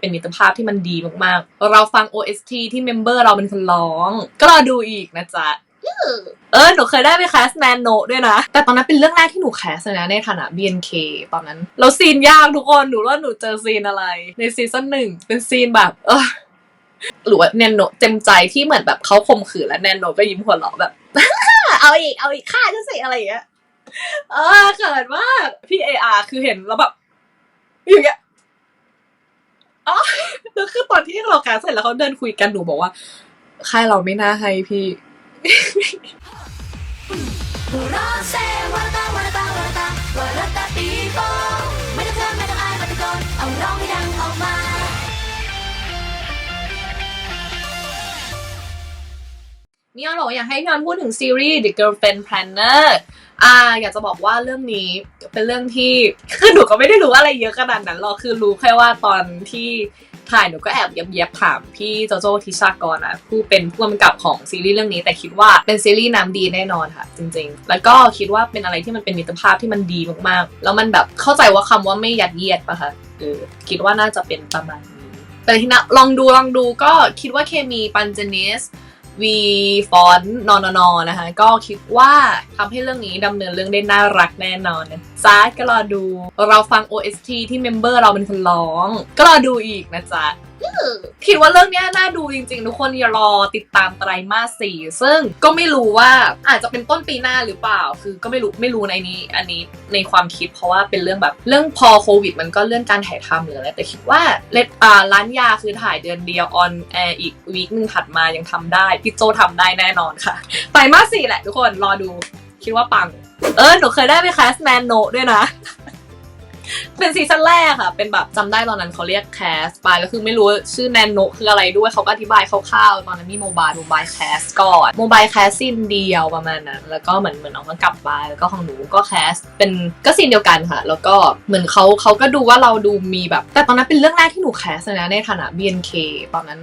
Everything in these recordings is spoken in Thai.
เป็นมิตรภาพที่มันดีมากๆ เราฟัง OST ที่เมมเบอร์เราเป็นคนร้อง ก็รอดูอีกนะจ๊ะเออ หนูเคยได้ไปแคสแมนโนด้วยนะ แต่ตอนนั้นเป็นเรื่องแรกที่หนูแคสเลยนะในฐานะ BNK ตอนนั้น เราซีนยากทุกคน หนูว่าหนูเจอซีนอะไร ในซีซั่นหนึ่งเป็นซีนแบบ เออหรือว่าแนนโนเต็มใจที่เหมือนแบบเขาข่มขืนแล้วแนนโนก็ยิ้มหัวเราะแบบ เอาอีก เอาอีกฆ่าจะสิอะไรอย่างเงี้ย เออเขินมากพี่เออาคือเห็นแล้วแบบอย่างเงี้ย อ๋อแล้วคือตอนที่เราแคสเสร็จแล้วเขาเดินคุยกันหนูบอกว่าค่ายเราไม่น่าให้พี่รอเซวาตาวาตาวาตาวาตาตีโกไม่ต้องเธอไม่ต้องอายม่ต้องโกนเอาร้องให้ดังออกมานี่ออนบอกว่าอยากให้พี่ออนพูดถึงซีรีส์ The Girlfriend Planner อ่าอยากจะบอกว่าเรื่องนี้เป็นเรื่องที่คือหนูก็ไม่ได้รู้อะไรเยอะขนาดนั้นหรอกคือรู้แค่ว่าตอนที่ถ่ายหนูก็แอบเย็บๆถามพี่โจโจทิชากรนะผู้เป็นผู้กำกับของซีรีส์เรื่องนี้แต่คิดว่าเป็นซีรีส์น้ำดีแน่นอนค่ะ จริง ๆ แล้วก็คิดว่าเป็นอะไรที่มันเป็นมิตรภาพที่มันดีมากๆ แล้วมันแบบเข้าใจว่าคำว่าไม่ยัดเยียดปะคะเออคิดว่าน่าจะเป็นประมาณนี้แต่ที่นะลองดูลองดูก็คิดว่าเคมีปันเจเนส วีฟอนนอนนอนะคะ ก็คิดว่าทำให้เรื่องนี้ดำเนินเรื่องได้น่ารักแน่นอนนะจ๊ะก็รอดู เราฟัง OST ที่เมมเบอร์เราเป็นคนร้อง ก็รอดูอีกนะจ๊ะคิดว่าเรื่องนี้น่าดูจริงๆ ทุกคนอย่ารอติดตามไตรมาสสี่ซึ่งก็ไม่รู้ว่าอาจจะเป็นต้นปีหน้าหรือเปล่า คือก็ไม่รู้ไม่รู้ในนี้อันนี้ในความคิดเพราะว่าเป็นเรื่องแบบเรื่องพอโควิด มันก็เลื่อนการถ่ายทำหรืออะไรแต่คิดว่าเลดอ่าร้านยาคือถ่ายเดือนเดียวออนแอร์อีกวีคหนึ่งถัดมายังทำได้พี่โจทำได้แน่นอนค่ะไตรมาสสี่แหละทุกคนรอดูคิดว่าปัง เออหนูเคยได้ไปแคสแมนโนด้วยนะ เป็นซีซั่นแรกค่ะ เป็นแบบจำได้ตอนนั้นเขาเรียกแคสไปแล้วคือไม่รู้ชื่อแนนโนคืออะไรด้วยเขาก็อธิบายคร่าวๆตอนนั้นมีโมบายโมบายแคสก่อนโมบายแคสซีนเดียวประมาณนั้น แล้วก็เหมือนเหมือนน้องก็กลับไปแล้วก็ของหนูก็แคสเป็นก็ซีนเดียวกันค่ะ แล้วก็เหมือนเขาเขาก็ดูว่าเราดูมีแบบ แต่ตอนนั้นเป็นเรื่องแรกที่หนูแคสเลยนะในฐานะ BNK ตอนนั้น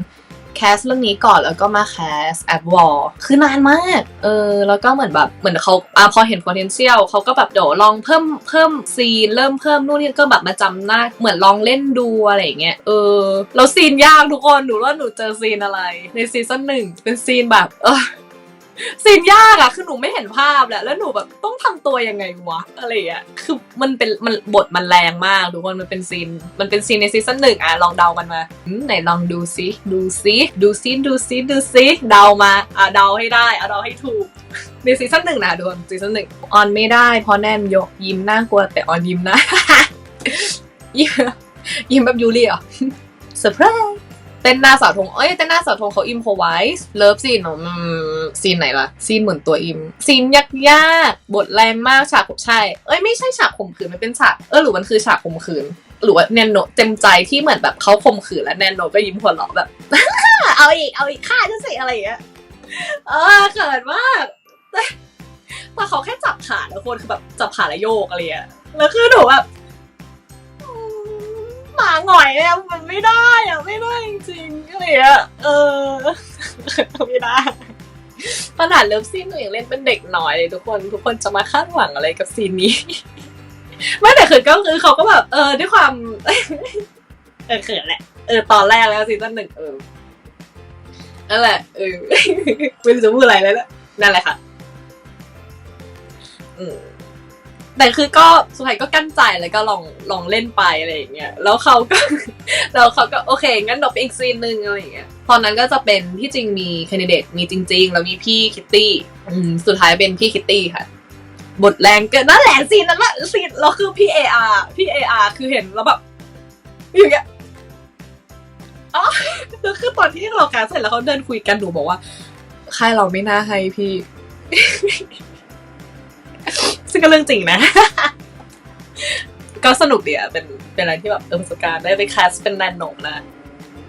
แคสเรื่องนี้ก่อนแล้วก็มาแคสแอดวอลคือนานมาก เออ แล้วก็เหมือนแบบเหมือนเขาอะพอเห็น potential เขาก็แบบเดี๋ยวลองเพิ่มเพิ่มซีนเริ่มเพิ่มนู่นนี่ก็แบบมาจำหน้าเหมือนลองเล่นดูอะไรอย่างเงี้ยเออแล้วซีนยากทุกคนหนูว่าหนูเจอซีนอะไร ในซีซั่นหนึ่งเป็นซีนแบบเออซีนยากอะคือหนูไม่เห็นภาพแหละแล้วหนูแบบต้อง ทำตัวยังไงวะอะไรอย่างเงี้ยคือมันเป็นมันบทมันแรงมากทุกคนมันเป็นซีนมันเป็นซีนในซีซั่นหนึ่งอะลองเดากันมาไหนลองดูซิดูซิดูซิดูซิดูซิเดามาอะเดาให้ได้อะเดาให้ถูกในซีซั่นหนึ่งนะทุกคนซีซั่นหนึ่งออนไม่ได้เพราะแนนยกยิ้มน่ากลัวแต่ออนยิ้มนะยิ้มยิ้มแบบยูเรียเซอร์ไพรส์ เต้นหน้าเสาธงเอ้ยเต้นหน้าเสาธงเขาอิมพอไวส์เลิฟซีนอืมซีนไหนล่ะ ซีนเหมือนตัวอิม ซีนยากยากๆบทแรงมากฉากใช่ เอ้ยไม่ใช่ฉากข่มขืนมันเป็นฉากเออหรือมันคือฉากข่มขืนหรือว่าแนนโนเต็มใจที่เหมือนแบบเขาข่มขืนแล้วแนนโนก็ยิ้มหัวเราะแบบ เอาอีกเอาอีกฆ่าจะสิอะไรอย่างเงี้ยเออเขินมากแต่เขาแค่จับขาแล้วคนคือแบบจับขาแล้วโยกอะไรอย่างเงี้ยแล้วคือหนูแบบ หมาหงอยอะมันไม่ได้อะไม่ได้จริงๆอะไรอย่างเงี้ยเออ ไม่ได้ขนาดเลิฟซีนหนูยังเล่นเป็นเด็กหน่อยเลยทุกคน ทุกคนจะมาคาดหวังอะไรกับซีนนี้ ไม่แต่คือก็คือเขาก็แบบ เออด้วยความ เออเขินแหละ เออตอนแรกแล้วซีซั่นหนึ่งเออนั่นแหละเออไม่รู้จะพูดอะไรแล้วแหละนั่นแหละค่ะ อืม แต่คือก็สุดท้ายก็กั้นใจแล้วก็ลองลองเล่นไปอะไรอย่างเงี้ยแล้วเขาก็ แล้วเขาก็โอเคงั้นเราไปอีกซีนหนึ่งอะไรอย่างเงี้ยตอนนั้นก็จะเป็นที่จริงมีคนดิเดตมีจริง ๆ แล้วมีพี่คิตตี้สุดท้ายเป็นพี่คิตตี้ค่ะบทแรงเกินนั่นแหละซีนนั้นแหละซีนเราคือพี่เออาร์พี่เออาร์คือเห็นแล้วแบบอย่างเงี้ยอ๋อแล้วคือตอนที่เราการเสร็จแล้วเขาเดินคุยกันหนูบอกว่าค่ายเราไม่น่าให้พี่ ซึ่งก็เรื่องจริงนะ ก็สนุกดีอะเป็นเป็นอะไรที่แบบเออประสบการณ์ได้ไปแคสเป็นแนนโนนะ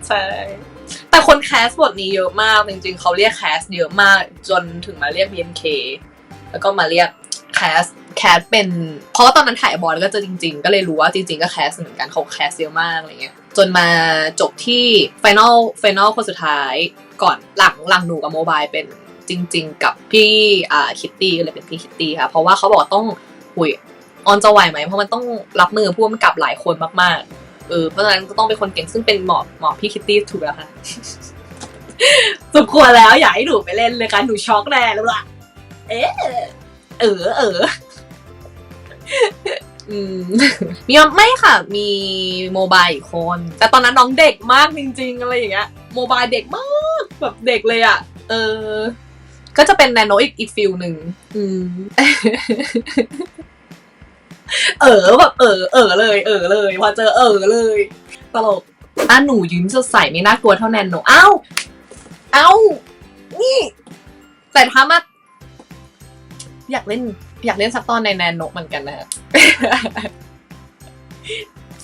ใช่ แต่คนแคสบทนี้เยอะมาก จริงๆ เขาเรียกแคสเยอะมากจนถึงมาเรียก BNK แล้วก็มาเรียกแคสแคสเป็นเพราะว่าตอนนั้นถ่ายบอลก็เจะจริง ๆ ก็เลยรู้ว่าจริง ๆ ก็แคสเหมือนกันเขาแคสเยอะมากอะไรเงี้ยจนมาจบที่ไฟนอลไฟนอลคนสุดท้ายก่อนหลังหลังหนูกับโมบายเป็น จริง ๆ กับพี่อ่าคิตตี้เลยเป็นพี่คิตตี้ค่ะ เพราะว่าเขาบอกต้องหุยออนจะไหวไหมเพราะมันต้องรับมือผู้กำกับหลายคนมากๆเออเพราะฉะนั้นก็ต้องเป็นคนเก่งซึ่งเป็นหมอหมอพี่คิตตี้ถูกแล้วค่ะสมควรแล้วอยากให้หนูไปเล่นเลยค่ะหนูช็อกแน่เลยล่ะเอ๊ะเออเออมมีไม่ค่ะ มีโมบายอีกคน แต่ตอนนั้นน้องเด็กมากจริงๆอะไรอย่างเงี้ยโมบายเด็กมาก แบบเด็กเลยอะ่ะ เออ ก็จะเป็นแนโนอีกอีกฟิลหนึ่งเออแบบเออเออเลย เออเลยพอเจอเออเลยตลกอะหนูยิ้มสดใสไม่น่ากลัวเท่าแนนโนอ้าวเอ้านี่ แต่ถ้ามาอยากเล่น อยากเล่นสักตอนในแนนโนเหมือนกันนะ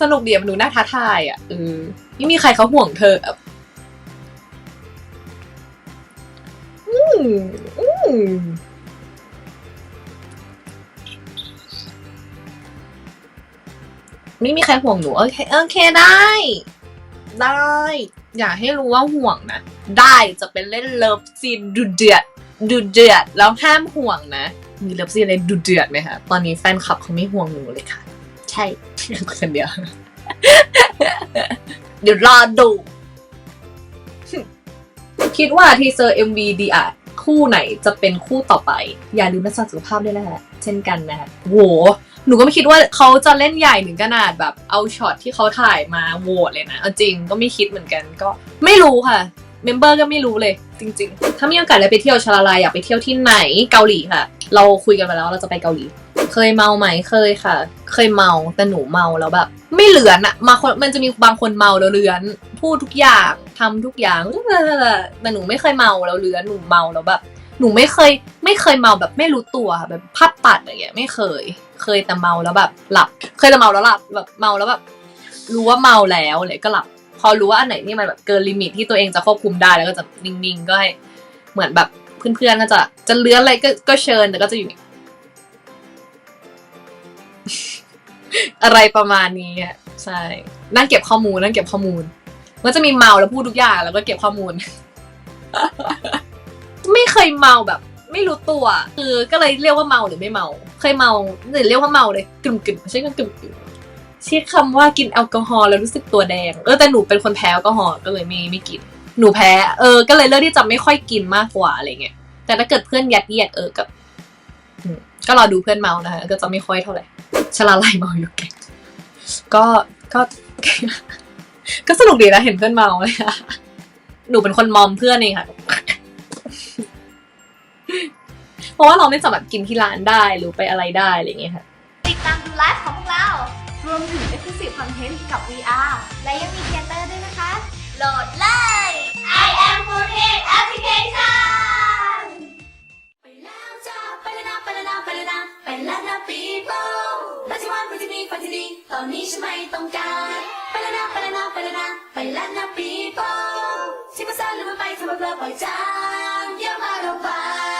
สนุกดีอะมันดูน่าท้าทายอะเออไม่มีใครเขาห่วงเธอ อะอืมอืมไม่มีใครห่วงหนูโอเคโอเคได้ ได้ อยากให้รู้ว่าห่วงนะ ได้จะเป็นเล่นเลิฟซีนดูเดือดดูเดือดแล้วห้ามห่วงนะ มีเลิฟซีนอะไรดูเดือดไหมคะตอนนี้แฟนคลับเขาไม่ห่วงหนูเลยค่ะ ใช่คนเดียว เดี๋ยวรอดู คิดว่าทีเซอร์ MV ดีอะ คู่ไหนจะเป็นคู่ต่อไป อย่าลืมรักษาสุขภาพด้วยนะฮะเช่นกันนะฮะโหหนูก็ไม่คิดว่าเขาจะเล่นใหญ่ถึงขนาดแบบเอาช็อตที่เขาถ่ายมาโหวตเลยนะเอาจริงก็ไม่คิดเหมือนกันก็ไม่รู้ค่ะเมมเบอร์ก็ไม่รู้เลยจริง ๆ ถ้ามีโอกาสได้ไปเที่ยวชาลาลายอยากไปเที่ยวที่ไหนเกาหลีค่ะ เราคุยกันไปแล้วเราจะไปเกาหลี เคยเมาไหมเคยค่ะ เคยเมาแต่หนูเมาแล้วแบบ ไม่เหลือนอะมาคนมันจะมีบางคนเมาแล้วเลือน พูดทุกอย่าง ทำทุกอย่างแต่หนูไม่เคยเมาแล้วเลือนหนูเมาแล้วแบบ หนูไม่เคย ไม่เคยเมาแบบไม่รู้ตัวค่ะแบบภาพตัดอะไรเงี้ยไม่เคย เคยแต่เมาแล้วแบบ หลับ เคยแต่เมาแล้วหลับแบบเมาแล้วแบบ รู้ว่าเมาแล้วเลยก็หลับ พอรู้ว่าอันไหนที่มันแบบเกินลิมิตที่ตัวเองจะควบคุมได้แล้วก็จะนิ่งๆก็ให้เหมือนแบบเพื่อนๆก็จะจะเลื้อนอะไรก็ก็เชิญแต่ก็จะอยู่อะไรประมาณนี้อะใช่นั่งเก็บข้อมูลนั่งเก็บข้อมูล ก็จะมีเมาแล้วพูดทุกอย่างแล้วก็เก็บข้อมูล ไม่เคยเมาแบบ ไม่รู้ตัว คือก็เลยเรียกว่าเมาหรือไม่เมา เคยเมาหรือเรียกว่าเมาเลยกึ่มกึ่มไม่ใช่ก็กึ่มกึ่มใช้คำว่ากินแอลกอฮอล์แล้วรู้สึกตัวแดง เออแต่หนูเป็นคนแพ้แอลกอฮอล์ก็เลยไม่ไม่กิน หนูแพ้ เออ ก็เลยเลือกที่จะไม่ค่อยกินมากกว่าอะไรเงี้ย แต่ถ้าเกิดเพื่อนยัดเยียดเออกับก็รอดูเพื่อนเมานะคะก็จะไม่ค่อยเท่าไหร่ชลาลัยเมาอยู่แกก็ก็ ก็สนุกดีนะเห็นเพื่อนเมาเลยอะหนูเป็นคนมอมเพื่อนเองค่ะ เพราะว่าเราไม่สามารถกินที่ร้านได้หรือไปอะไรได้อะไรอย่างเงี้ยค่ะ ติดตามดูไลฟ์ของพวกเรา รวมถึง Exclusive Content กับ VR และยังมีเทเตอร์ด้วยนะคะ โหลดเลย I am 48 Application ไปแล้วจ้าไปแล้วนะไปแล้วนะไปแล้วนะไปแล้วนะปีโป้ปัจจุบันปัจจุบันปัจจุบันตอนนี้ฉันไม่ต้องการ Palana, palana, palana, palana people! Simasalo mo pa sa maglapag-champion araw pa!